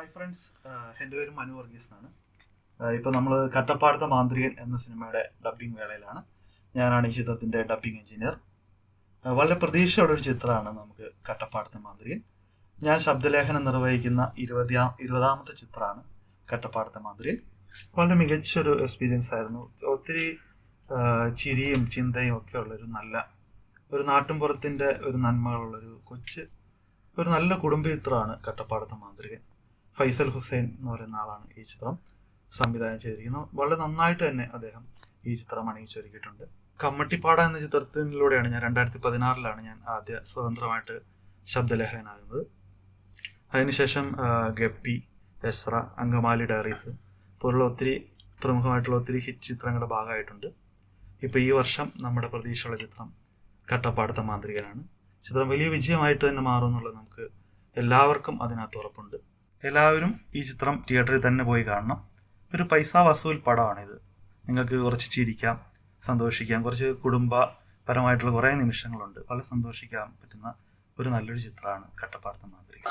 Hi friends എന്റെ പേര് മനു വർഗീസ് എന്നാണ് ഇപ്പോൾ നമ്മൾ കട്ടപ്പാടത്തെ മാന്ത്രികൻ എന്ന സിനിമയുടെ ഡബ്ബിംഗ് വേളയിലാണ്. ഞാനാണ് ഈ ചിത്രത്തിന്റെ ഡബ്ബിംഗ് എഞ്ചിനീയർ വളരെ പ്രതീക്ഷയോടെ ഒരു ചിത്രമാണ് നമുക്ക് കട്ടപ്പാടത്തെ മാന്ത്രികൻ. ഞാൻ ശബ്ദലേഖനം നിർവഹിക്കുന്ന ഇരുപതാ ഇരുപതാമത്തെ ചിത്രമാണ് കട്ടപ്പാടത്തെ മാന്ത്രികൻ. വളരെ മികച്ചൊരു എക്സ്പീരിയൻസ് ആയിരുന്നു. ഒത്തിരി ചിരിയും ചിന്തയും ഒക്കെ ഉള്ളൊരു നല്ല ഒരു നാട്ടിൻപുറത്തിന്റെ ഒരു നന്മകളുള്ളൊരു കൊച്ച് ഒരു നല്ല കുടുംബ ചിത്രമാണ് കട്ടപ്പാടത്തെ മാന്ത്രികൻ. ഫൈസൽ ഹുസൈൻ എന്ന് പറയുന്ന ആളാണ് ഈ ചിത്രം സംവിധാനം ചെയ്തിരിക്കുന്നത്. വളരെ നന്നായിട്ട് തന്നെ അദ്ദേഹം ഈ ചിത്രം അണിയിച്ചൊരുക്കിയിട്ടുണ്ട് കമ്മട്ടിപ്പാട എന്ന ചിത്രത്തിലൂടെയാണ് ഞാൻ രണ്ടായിരത്തി പതിനാറിലാണ് ഞാൻ ആദ്യ സ്വതന്ത്രമായിട്ട് ശബ്ദലേഖനാകുന്നത് അതിനുശേഷം ഗപ്പി എസ്ര അങ്കമാലി ഡയറീസ് പോലുള്ള ഒത്തിരി പ്രമുഖമായിട്ടുള്ള ഒത്തിരി ഹിറ്റ് ചിത്രങ്ങളുടെ ഭാഗമായിട്ടുണ്ട്. ഇപ്പോൾ ഈ വർഷം നമ്മുടെ പ്രതീക്ഷയുള്ള ചിത്രം കട്ടപ്പാടത്തെ മാന്ത്രികനാണ്. ചിത്രം വലിയ വിജയമായിട്ട് തന്നെ മാറും എന്നുള്ളത് നമുക്ക് എല്ലാവർക്കും അതിനകത്ത് ഉറപ്പുണ്ട്. എല്ലാവരും ഈ ചിത്രം തിയേറ്ററിൽ തന്നെ പോയി കാണണം. ഒരു പൈസ വസൂൽ പടമാണിത്. നിങ്ങൾക്ക് കുറച്ച് ചിരിക്കാം സന്തോഷിക്കാം കുറച്ച് കുടുംബപരമായിട്ടുള്ള കുറേ നിമിഷങ്ങളുണ്ട്. വളരെ സന്തോഷിക്കാൻ പറ്റുന്ന ഒരു നല്ലൊരു ചിത്രമാണ് കട്ടപ്പാടത്തെ മാന്ത്രിക.